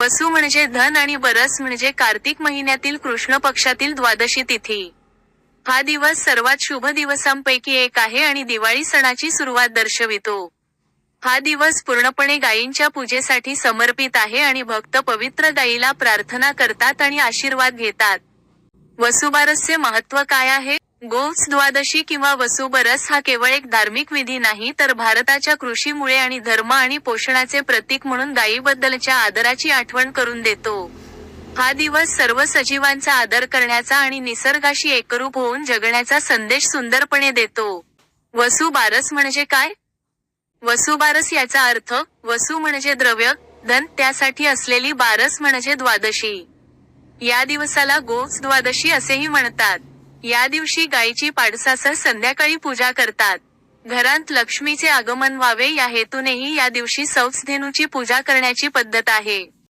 वसू म्हणजे धन आणि बरस म्हणजे कार्तिक महिन्यातील कृष्ण पक्षातील द्वादशी तिथी. हा दिवस सर्वात शुभ दिवसांपैकी एक आहे आणि दिवाळी सणाची सुरुवात दर्शवितो. हा दिवस पूर्णपणे गायींच्या पूजेसाठी समर्पित आहे आणि भक्त पवित्र गायीला प्रार्थना करतात आणि आशीर्वाद घेतात. वसुबारसचे महत्त्व काय आहे? गोव्स द्वादशी किंवा वसुबरस हा केवळ एक धार्मिक विधी नाही तर भारताच्या कृषीमुळे आणि धर्म आणि पोषणाचे प्रतीक म्हणून गायीबद्दलच्या आदराची आठवण करून देतो. हा दिवस सर्व सजीवांचा आदर करण्याचा आणि निसर्गाशी एकरूप होऊन जगण्याचा संदेश सुंदरपणे देतो. वसुबारस म्हणजे काय? वसुबारस याचा अर्थ वसु म्हणजे द्रव्य धन त्यासाठी असलेली बारस म्हणजे द्वादशी. या दिवसाला गोव्स द्वादशी असेही म्हणतात. या दिवशी गायीची पाडसासह संध्याकाळी पूजा करतात. घरात लक्ष्मीचे आगमन व्हावे या हेतूनेही या दिवशी सौत्स धेनूची पूजा करण्याची पद्धत आहे.